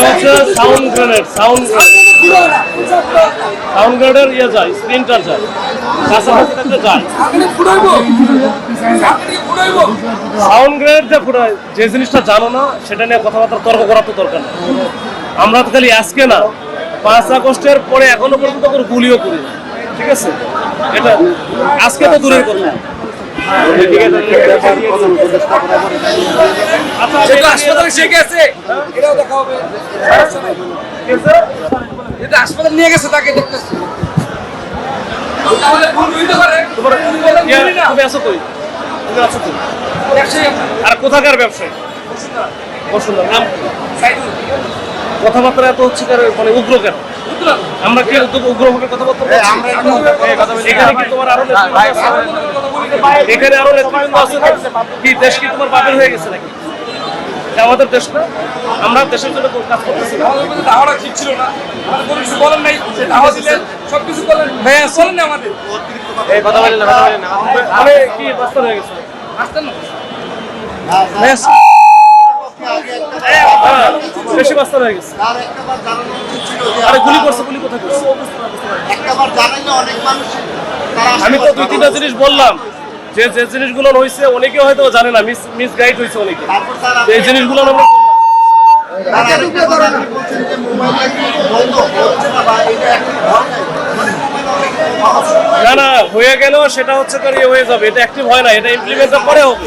হচ্ছে সাউন্ড ইয়ে যায় সাউন্ড গ্রেনেড যে জিনিসটা জানো না, সেটা নিয়ে কথাবার্তা তর্ক করার তো দরকার নেই। আমরা তো খালি আজকে না, পাঁচ আগস্টের পরে এখনও পর্যন্ত কোনো গুলিও করি ঠিক আছে? এটা আজকে তো দূরের কথা। আচ্ছা, হাসপাতালে সে গেছে এটাও দেখা হবে এটা হাসপাতালে নিয়ে গেছে তাকে দেখতেছি ইয়া। আর কোথাকার ব্যবসায়ী বসুন্ধরা নাম। কথাবার্তা এত হচ্ছে কার মানে উগ্র কেন আমরা কি উগ্র- উগ্রভাবে কথাবার্তা এখানে কি তোমার আরও এখানে আরও আছে? কি দেশ কি তোমার বাপের হয়ে গেছে নাকি আমাদের দেশ না আমরা দেশের জন্য কাজ করতেছি না। দাওয়াটা ঠিক ছিল না। আমাদের কোনো কিছু বলেন নাই সে দাওয়া দিলেন সবকিছু করলেন ভাইয়া চলেন না আমাদের। আমি কি বাস্তব হয়ে গেছে? আসতেন না। বেশি হয়ে গেছে। আরে গুলি করছে গুলি কোথায় করছে? একটাবার জানাইলে অনেক মানুষ তারা আমি তো দুই তিনটা জিনিস বললাম। যে যে জিনিসগুলো হয়েছে অনেকে হয়তো জানে না মিস মিস গাইড হয়েছে অনেকে এই জিনিসগুলো আমরা মানে না না হয়ে গেল সেটা হচ্ছে তোর ইয়ে হয়ে যাবে এটা অ্যাক্টিভ হয় না এটা ইমপ্লিমেন্ট পরে হবে।